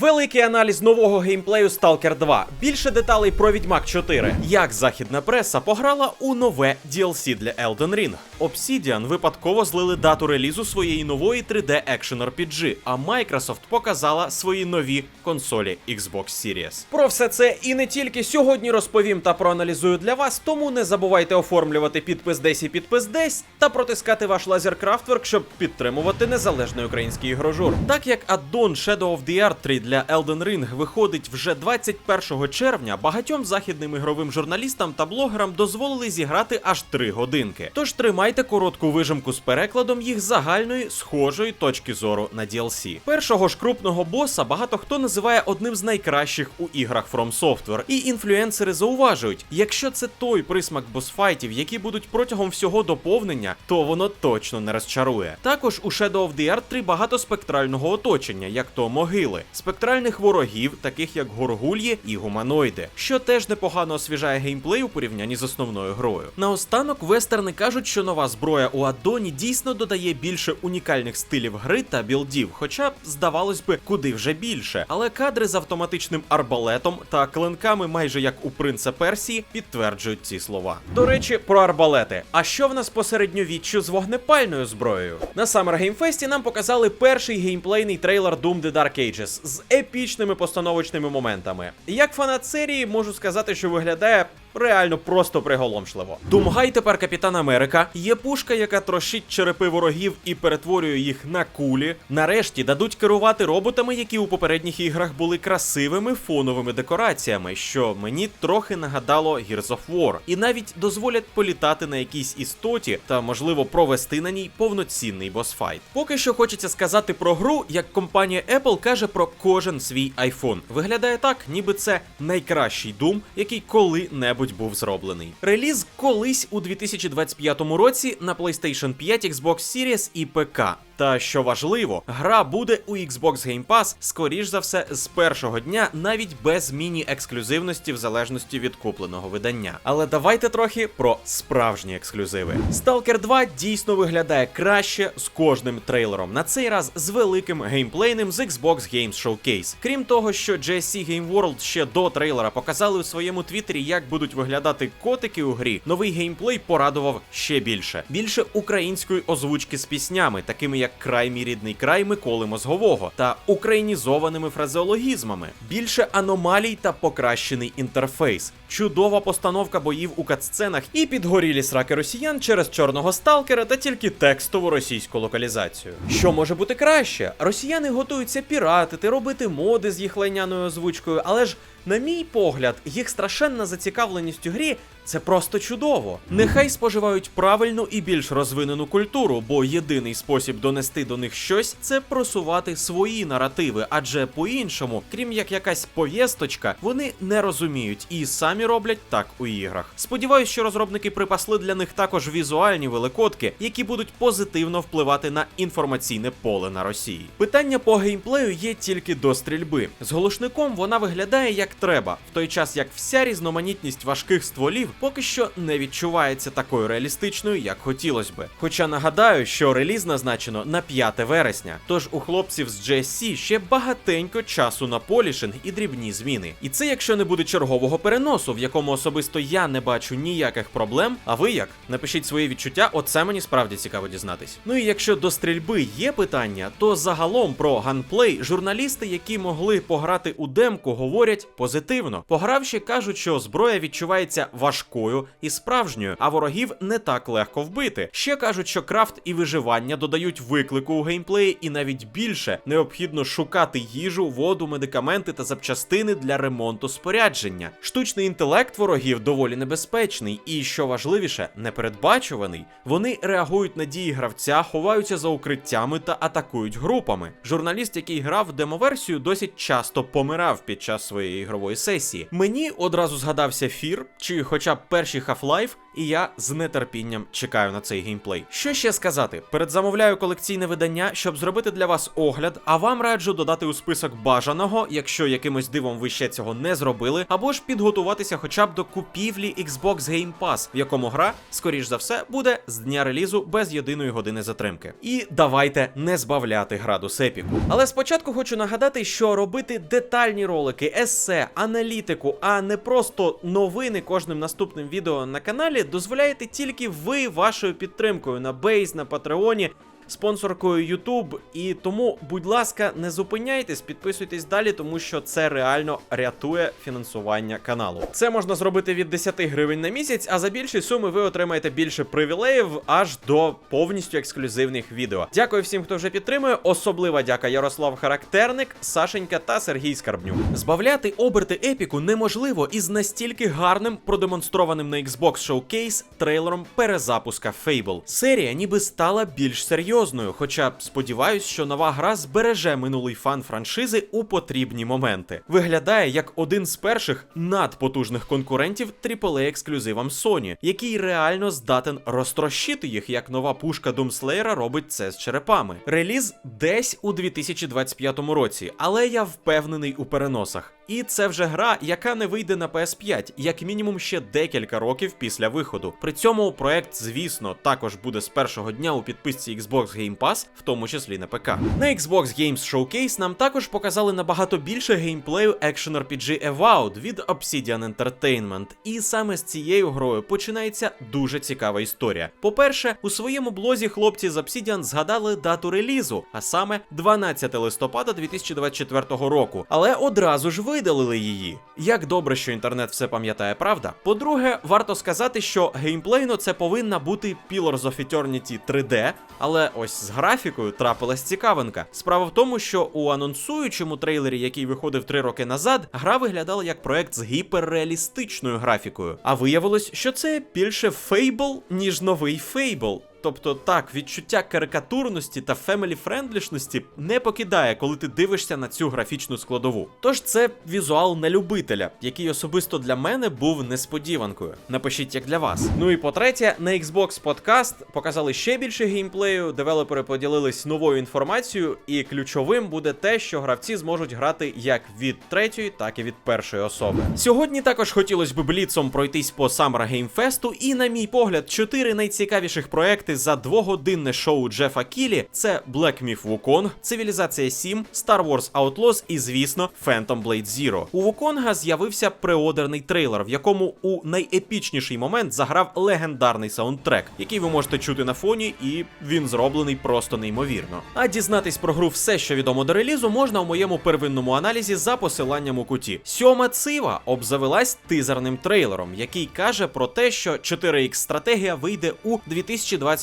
Великий аналіз нового геймплею Stalker 2. Більше деталей про Відьмак 4. Як західна преса пограла у нове DLC для Elden Ring. Obsidian випадково злили дату релізу своєї нової 3D Action RPG, а Microsoft показала свої нові консолі Xbox Series. Про все це і не тільки сьогодні розповім та проаналізую для вас, тому не забувайте оформлювати підпис десь і підпис десь та протискати ваш лазер Крафтворк, щоб підтримувати незалежний український ігрожур. Так як аддон Shadow of the Earth 3 для Elden Ring виходить вже 21 червня, багатьом західним ігровим журналістам та блогерам дозволили зіграти аж 3 годинки. Тож тримайте коротку вижимку з перекладом їх загальної схожої точки зору на DLC. Першого ж крупного боса багато хто називає одним з найкращих у іграх From Software, і інфлюенсери зауважують, якщо це той присмак босфайтів, які будуть протягом всього доповнення, то воно точно не розчарує. Також у Shadow of the Earth 3 багато спектрального оточення, як то могили, спектральних ворогів, таких як горгульї і гуманоїди, що теж непогано освіжає геймплей у порівнянні з основною грою. Наостанок вестерни кажуть, що нова зброя у аддоні дійсно додає більше унікальних стилів гри та білдів, хоча б здавалось би, куди вже більше. Але кадри з автоматичним арбалетом та клинками, майже як у принца Персії, підтверджують ці слова. До речі, про арбалети. А що в нас по середньовіччю з вогнепальною зброєю? На Summer Game Fest нам показали перший геймплейний трейлер Doom The Dark Ages з епічними постановочними моментами. Як фанат серії, можу сказати, що виглядає. Реально просто приголомшливо. Думгай тепер Капітан Америка. Є пушка, яка трощить черепи ворогів і перетворює їх на кулі. Нарешті дадуть керувати роботами, які у попередніх іграх були красивими фоновими декораціями, що мені трохи нагадало Gears of War. І навіть дозволять політати на якійсь істоті та, можливо, провести на ній повноцінний босфайт. Поки що хочеться сказати про гру, як компанія Apple каже про кожен свій iPhone. Виглядає так, ніби це найкращий Doom, який коли-небудь був зроблений. Реліз колись у 2025 році на PlayStation 5, Xbox Series і ПК. Та що важливо, гра буде у Xbox Game Pass, скоріш за все, з першого дня, навіть без міні-ексклюзивності в залежності від купленого видання. Але давайте трохи про справжні ексклюзиви. Stalker 2 дійсно виглядає краще з кожним трейлером. На цей раз з великим геймплейним з Xbox Games Showcase. Крім того, що GSC Game World ще до трейлера показали у своєму твіттері, як будуть виглядати котики у грі. Новий геймплей порадував ще більше. Більше української озвучки з піснями, такими як Край мій рідний край Миколи Мозгового та українізованими фразеологізмами, більше аномалій та покращений інтерфейс, чудова постановка боїв у катсценах і підгорілі сраки росіян через чорного сталкера та тільки текстову російську локалізацію. Що може бути краще? Росіяни готуються піратити, робити моди з їх лайняною озвучкою, але ж. На мій погляд, їх страшенна зацікавленість у грі це просто чудово. Нехай споживають правильну і більш розвинену культуру, бо єдиний спосіб донести до них щось це просувати свої наративи, адже по-іншому, крім як якась повєсточка, вони не розуміють і самі роблять так у іграх. Сподіваюсь, що розробники припасли для них також візуальні великодки, які будуть позитивно впливати на інформаційне поле на Росії. Питання по геймплею є тільки до стрільби. З голошником вона виглядає як треба, в той час як вся різноманітність важких стволів поки що не відчувається такою реалістичною, як хотілося би. Хоча нагадаю, що реліз назначено на 5 вересня, тож у хлопців з GSC ще багатенько часу на полішинг і дрібні зміни. І це якщо не буде чергового переносу, в якому особисто я не бачу ніяких проблем. А ви як? Напишіть свої відчуття, оце мені справді цікаво дізнатись. Ну і якщо до стрільби є питання, то загалом про ганплей журналісти, які могли пограти у демку, говорять позитивно. Погравши, кажуть, що зброя відчувається важкою і справжньою, а ворогів не так легко вбити. Ще кажуть, що крафт і виживання додають виклику у геймплеї, і навіть більше необхідно шукати їжу, воду, медикаменти та запчастини для ремонту спорядження. Штучний інтелект ворогів доволі небезпечний, і що важливіше, непередбачуваний. Вони реагують на дії гравця, ховаються за укриттями та атакують групами. Журналіст, який грав в демоверсію, досить часто помирав під час своєї ігрової сесії. Мені одразу згадався фір, чи хоча б перший Half-Life, і я з нетерпінням чекаю на цей геймплей. Що ще сказати? Передзамовляю колекційне видання, щоб зробити для вас огляд, а вам раджу додати у список бажаного, якщо якимось дивом ви ще цього не зробили, або ж підготуватися хоча б до купівлі Xbox Game Pass, в якому гра, скоріш за все, буде з дня релізу без єдиної години затримки. І давайте не збавляти градус епіку. Але спочатку хочу нагадати, що робити детальні ролики, есе, аналітику, а не просто новини кожним наступним відео на каналі, дозволяєте тільки ви вашою підтримкою на Бейс, на Патреоні. Спонсоркою YouTube, і тому, будь ласка, не зупиняйтесь, підписуйтесь далі, тому що це реально рятує фінансування каналу. Це можна зробити від 10 гривень на місяць, а за більші суми ви отримаєте більше привілеїв аж до повністю ексклюзивних відео. Дякую всім, хто вже підтримує. Особлива дяка Ярослав Характерник, Сашенька та Сергій Скарбнюк. Збавляти оберти епіку неможливо із настільки гарним продемонстрованим на Xbox Showcase трейлером перезапуска Fable. Серія ніби стала більш серйозною, хоча сподіваюсь, що нова гра збереже минулий фан франшизи у потрібні моменти. Виглядає як один з перших надпотужних конкурентів AAA ексклюзивам Sony, який реально здатен розтрощити їх, як нова пушка Думслеєра робить це з черепами. Реліз десь у 2025 році, але я впевнений у переносах. І це вже гра, яка не вийде на PS5, як мінімум ще декілька років після виходу. При цьому проект, звісно, також буде з першого дня у підписці Xbox Game Pass, в тому числі на ПК. На Xbox Games Showcase нам також показали набагато більше геймплею Action RPG Avowed від Obsidian Entertainment. І саме з цією грою починається дуже цікава історія. По-перше, у своєму блозі хлопці з Obsidian згадали дату релізу, а саме 12 листопада 2024 року, але одразу ж видалили її. Як добре, що інтернет все пам'ятає, правда? По-друге, варто сказати, що геймплейно це повинна бути Pillars of Eternity 3D, але ось з графікою трапилась цікавинка. Справа в тому, що у анонсуючому трейлері, який виходив три роки назад, гра виглядала як проект з гіперреалістичною графікою. А виявилось, що це більше Fable, ніж новий Fable. Тобто так, відчуття карикатурності та фемелі-френдлішності не покидає, коли ти дивишся на цю графічну складову. Тож це візуал на любителя, який особисто для мене був несподіванкою. Напишіть як для вас. Ну і по-третє, на Xbox Podcast показали ще більше геймплею, девелопери поділились новою інформацією, і ключовим буде те, що гравці зможуть грати як від третьої, так і від першої особи. Сьогодні також хотілося б бліцом пройтись по Summer Game Fest, і, на мій погляд, чотири найцікавіших проекти за двогодинне шоу Джефа Кілі це Black Myth Wukong, Цивілізація 7, Star Wars Outlaws і, звісно, Phantom Blade Zero. У Вуконга з'явився преодерний трейлер, в якому у найепічніший момент заграв легендарний саундтрек, який ви можете чути на фоні, і він зроблений просто неймовірно. А дізнатись про гру все, що відомо до релізу, можна у моєму первинному аналізі за посиланням у куті. Сьома цива обзавелась тизерним трейлером, який каже про те, що 4X стратегія вийде у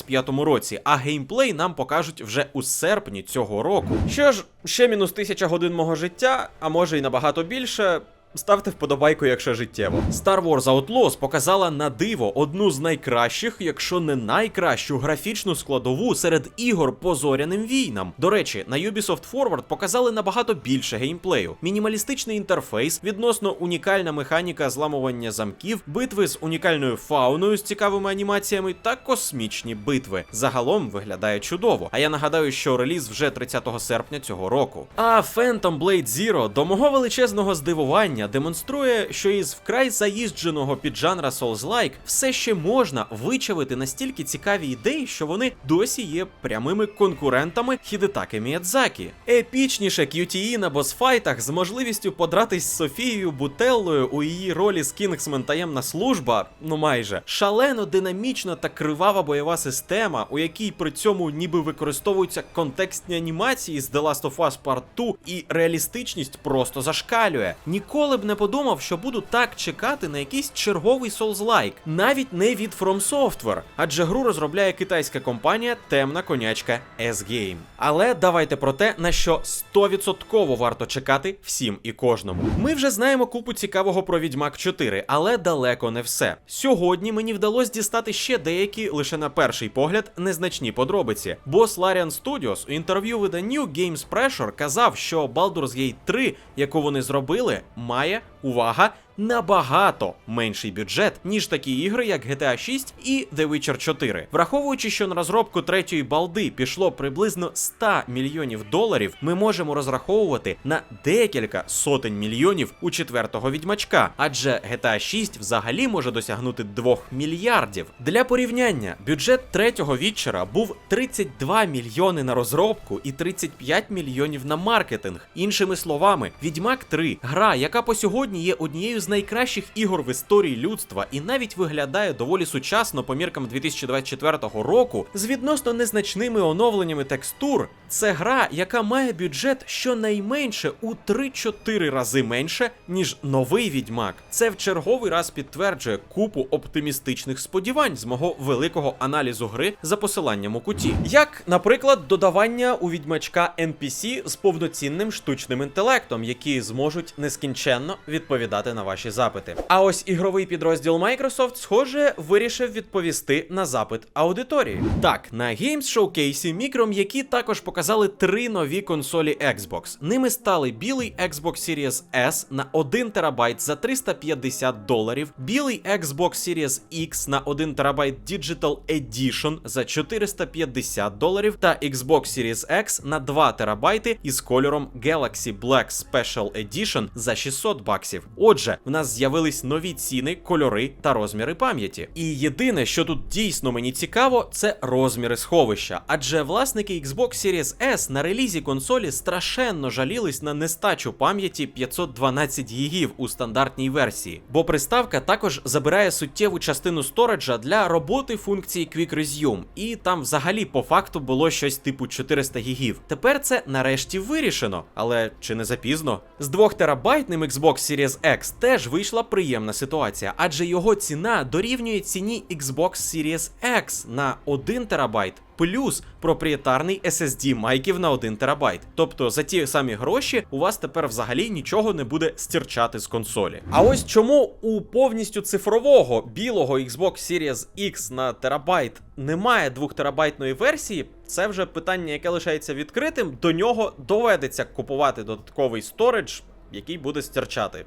2025 році, а геймплей нам покажуть вже у серпні цього року. Що ж, ще мінус тисяча годин мого життя, а може й набагато більше. Ставте вподобайку, якщо життєво. Star Wars Outlaws показала на диво одну з найкращих, якщо не найкращу графічну складову серед ігор по зоряним війнам. До речі, на Ubisoft Forward показали набагато більше геймплею. Мінімалістичний інтерфейс, відносно унікальна механіка зламування замків, битви з унікальною фауною з цікавими анімаціями та космічні битви. Загалом виглядає чудово. А я нагадаю, що реліз вже 30 серпня цього року. А Phantom Blade Zero до мого величезного здивування демонструє, що із вкрай заїждженого піджанра Souls-like все ще можна вичавити настільки цікаві ідеї, що вони досі є прямими конкурентами Хідетаки Міядзакі. Епічніше QTE на босфайтах з можливістю подратись з Софією Бутеллою у її ролі з Кінгсмен таємна служба, ну майже шалено динамічна та кривава бойова система, у якій при цьому ніби використовуються контекстні анімації з The Last of Us Part 2, і реалістичність просто зашкалює. Ніколи б не подумав, що буду так чекати на якийсь черговий Souls-like, навіть не від From Software, адже гру розробляє китайська компанія Темна конячка S-Game. Але давайте про те, на що 100% варто чекати всім і кожному. Ми вже знаємо купу цікавого про Відьмак 4, але далеко не все. Сьогодні мені вдалося дістати ще деякі, лише на перший погляд, незначні подробиці. Бос Larian Studios у інтерв'ю виданню Games Pressure казав, що Baldur's Gate 3, яку вони зробили, має увага. Набагато менший бюджет, ніж такі ігри, як GTA 6 і The Witcher 4. Враховуючи, що на розробку третьої балди пішло приблизно 100 мільйонів доларів, ми можемо розраховувати на декілька сотень мільйонів у четвертого відьмачка, адже GTA 6 взагалі може досягнути 2 мільярдів. Для порівняння, бюджет третього вітчера був 32 мільйони на розробку і 35 мільйонів на маркетинг. Іншими словами, Відьмак 3 гра, яка по сьогодні є однією з найкращих ігор в історії людства і навіть виглядає доволі сучасно по міркам 2024 року, з відносно незначними оновленнями текстур. Це гра, яка має бюджет щонайменше у 3-4 рази менше, ніж новий відьмак. Це в черговий раз підтверджує купу оптимістичних сподівань з мого великого аналізу гри за посиланням у куті. Як, наприклад, додавання у відьмачка NPC з повноцінним штучним інтелектом, які зможуть нескінченно відповідати на ваші запити. А ось ігровий підрозділ Microsoft, схоже, вирішив відповісти на запит аудиторії. Так, на Games Showcase мікром, які також показали три нові консолі Xbox. Ними стали білий Xbox Series S на 1 терабайт за 350 доларів, білий Xbox Series X на 1 терабайт Digital Edition за 450 доларів та Xbox Series X на 2 терабайти із кольором Galaxy Black Special Edition за 600 баксів. Отже, в нас з'явились нові ціни, кольори та розміри пам'яті. І єдине, що тут дійсно мені цікаво, це розміри сховища. Адже власники Xbox Series S на релізі консолі страшенно жалілись на нестачу пам'яті 512 гігів у стандартній версії, бо приставка також забирає суттєву частину сториджа для роботи функції Quick Resume, і там взагалі по факту було щось типу 400 гігів. Тепер це нарешті вирішено, але чи не запізно? З 2 терабайтним Xbox Series X теж вийшла приємна ситуація, адже його ціна дорівнює ціні Xbox Series X на 1 терабайт. Плюс проприєтарний SSD майків на 1 терабайт. Тобто за ті самі гроші у вас тепер взагалі нічого не буде стірчати з консолі. А ось чому у повністю цифрового білого Xbox Series X на терабайт немає 2 терабайтної версії, це вже питання, яке лишається відкритим. До нього доведеться купувати додатковий сторидж, який буде стірчати.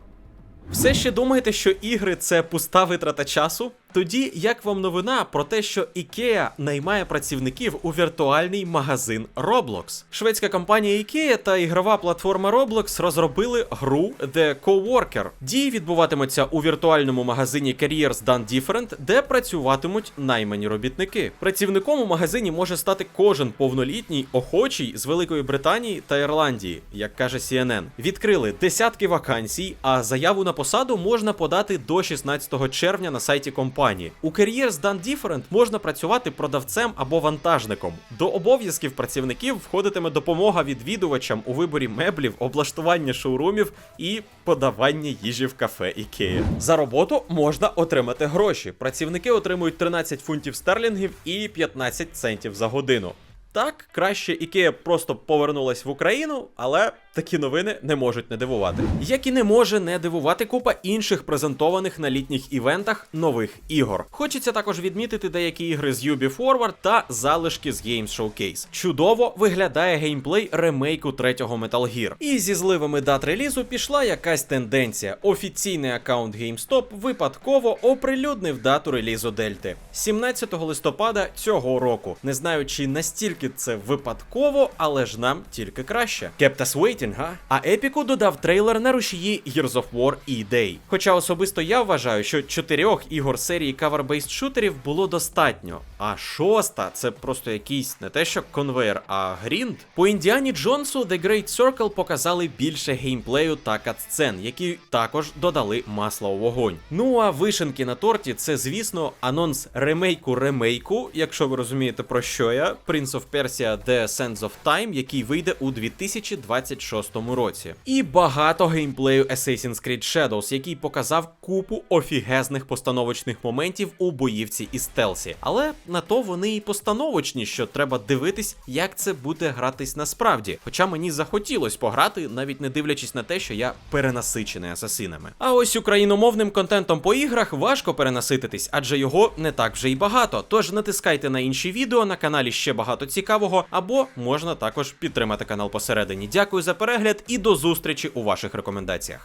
Все ще думаєте, що ігри це пуста витрата часу? Тоді як вам новина про те, що IKEA наймає працівників у віртуальний магазин Roblox? Шведська компанія IKEA та ігрова платформа Roblox розробили гру The Coworker. Дії відбуватимуться у віртуальному магазині Careers Done Different, де працюватимуть наймані робітники. Працівником у магазині може стати кожен повнолітній охочий з Великої Британії та Ірландії, як каже CNN. Відкрили десятки вакансій, а заяву на посаду можна подати до 16 червня на сайті компанії. У Careers Done Different можна працювати продавцем або вантажником. До обов'язків працівників входитиме допомога відвідувачам у виборі меблів, облаштування шоурумів і подавання їжі в кафе IKEA. За роботу можна отримати гроші. Працівники отримують 13 фунтів стерлінгів і 15 центів за годину. Так, краще Ікея просто повернулась в Україну, але такі новини не можуть не дивувати. Як і не може не дивувати купа інших презентованих на літніх івентах нових ігор. Хочеться також відмітити деякі ігри з Ubi Forward та залишки з Games Showcase. Чудово виглядає геймплей ремейку третього Metal Gear. І зі зливами дат релізу пішла якась тенденція. Офіційний аккаунт GameStop випадково оприлюднив дату релізу Дельти 17 листопада цього року. Не знаю, чи настільки це випадково, але ж нам тільки краще. Kept us га? А Епіку додав трейлер на рушії Gears of War і Day. Хоча особисто я вважаю, що чотирьох ігор серії cover-based шутерів було достатньо. А шоста це просто якийсь не те, що конвейер, а грінд. По Індіані Джонсу The Great Circle показали більше геймплею та катсцен, які також додали масла у вогонь. Ну а вишенки на торті це, звісно, анонс ремейку ремейку, якщо ви розумієте про що я, Prince of Persia The Sands of Time, який вийде у 2026 році. І багато геймплею Assassin's Creed Shadows, який показав купу офігезних постановочних моментів у боївці і стелсі. Але на то вони і постановочні, що треба дивитись, як це буде гратись насправді. Хоча мені захотілось пограти, навіть не дивлячись на те, що я перенасичений асасинами. А ось україномовним контентом по іграх важко перенасититись, адже його не так вже й багато. Тож натискайте на інші відео на каналі ще багато цікавого, або можна також підтримати канал посередині. Дякую за перегляд і до зустрічі у ваших рекомендаціях.